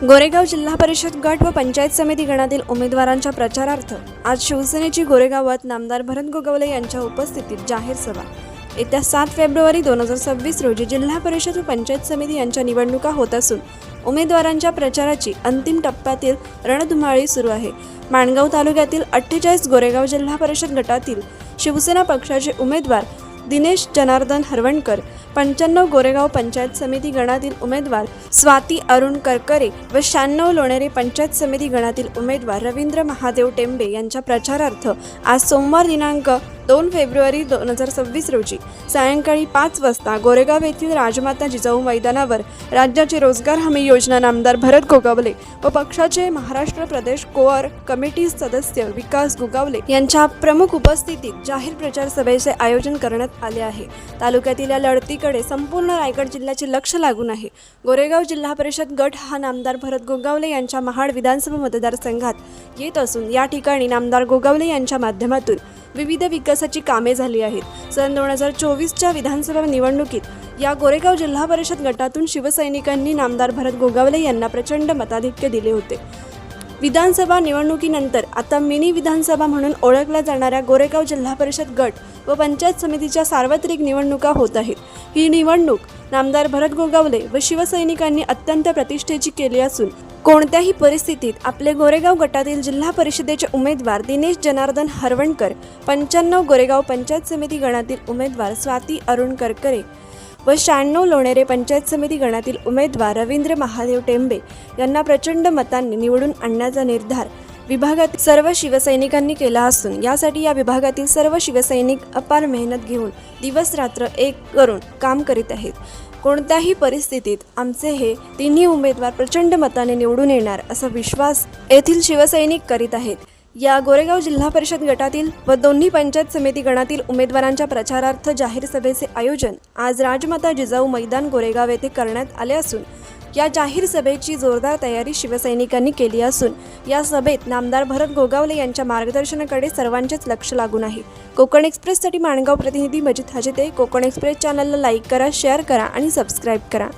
गोरेगाव जिल्हा परिषद गट व पंचायत समिती गणातील उमेदवारांच्या प्रचारार्थ आज शिवसेनेची गोरेगावात नामदार भरत गोगवले यांच्या उपस्थितीत जाहीर सभा. येत्या सात फेब्रुवारी दोन हजार सव्वीस रोजी जिल्हा परिषद व पंचायत समिती यांच्या निवडणुका होत असून उमेदवारांच्या प्रचाराची अंतिम टप्प्यातील रणधुमाळी सुरू आहे. माणगाव तालुक्यातील अठ्ठेचाळीस गोरेगाव जिल्हा परिषद गटातील शिवसेना पक्षाचे उमेदवार दिनेश जनार्दन हरवणकर पंच्याण्णव गोरेगाव पंचायत समिती गणातील उमेदवार स्वाती अरुण करकरे व शहाण्णव लोणेरे पंचायत समिती गणातील उमेदवार रवींद्र महादेव टेंबे यांच्या प्रचारार्थ आज सोमवार दिनांक दोन फेब्रुवारी दोन हजार सव्वीस रोजी सायंकाळी पाच वाजता गोरेगाव येथील राजमाता जिजाऊ मैदानावर राज्याचे रोजगार हमी योजना नामदार भरत गोगावले व पक्षाचे महाराष्ट्र प्रदेश कोअर कमिटी सदस्य विकास गोगावले यांच्या प्रमुख उपस्थितीत जाहीर प्रचार सभेचे आयोजन करण्यात आले आहे. तालुक्यातील या लढतीकडे संपूर्ण रायगड जिल्ह्याचे लक्ष लागून आहे. गोरेगाव जिल्हा परिषद गट हा नामदार भरत गोगावले यांच्या महाड विधानसभा मतदारसंघात येत असून या ठिकाणी नामदार गोगावले यांच्या माध्यमातून विविध विकासाची कामे झाली आहेत. सन दोन हजार चोवीसच्या विधानसभा निवडणुकीत या गोरेगाव जिल्हा परिषद गटातून शिवसैनिकांनी नामदार भरत गोगावले यांना प्रचंड मताधिक्य दिले होते. विधानसभा निवडणुकीनंतर आता मिनी विधानसभा म्हणून ओळखल्या जाणाऱ्या गोरेगाव जिल्हा परिषद गट व पंचायत समितीच्या सार्वत्रिक निवडणुका होत आहेत. ही निवडणूक नामदार भरत गोगावले व शिवसैनिकांनी अत्यंत प्रतिष्ठेची केली असून कोणत्याही परिस्थितीत आपले गोरेगाव गटातील जिल्हा परिषदेचे उमेदवार दिनेश जनार्दन हरवणकर पंच्याण्णव गोरेगाव पंचायत समिती गणातील उमेदवार स्वाती अरुण करकरे व शहाण्णव लोणेरे पंचायत समिती गणातील उमेदवार रवींद्र महादेव टेंबे यांना प्रचंड मतांनी निवडून आणण्याचा निर्धार विभागातील सर्व शिवसैनिकांनी केला असून यासाठी या विभागातील सर्व शिवसैनिक अपार मेहनत घेऊन दिवस रात्र एक करून काम करीत आहेत. कोणत्याही परिस्थितीत आमचे हे तिन्ही उमेदवार प्रचंड मताने निवडून येणार असा विश्वास येथील शिवसैनिक करीत आहेत. या गोरेगाव जिल्हा परिषद गटातील व दोन्ही पंचायत समिती गणातील उमेदवारांच्या प्रचारार्थ जाहीर सभेचे आयोजन आज राजमाता जिजाऊ मैदान गोरेगाव येथे करण्यात आले असून या जाहीर सभेची जोरदार तयारी शिवसैनिकांनी केली असून या सभेत नामदार भरत गोगावले यांच्या मार्गदर्शनाकडे सर्वांचेच लक्ष लागून आहे. कोकण एक्सप्रेससाठी माणगाव प्रतिनिधी मजिद हाजिते कोकण एक्सप्रेस चॅनलला लाईक करा शेअर करा आणि सबस्क्राईब करा.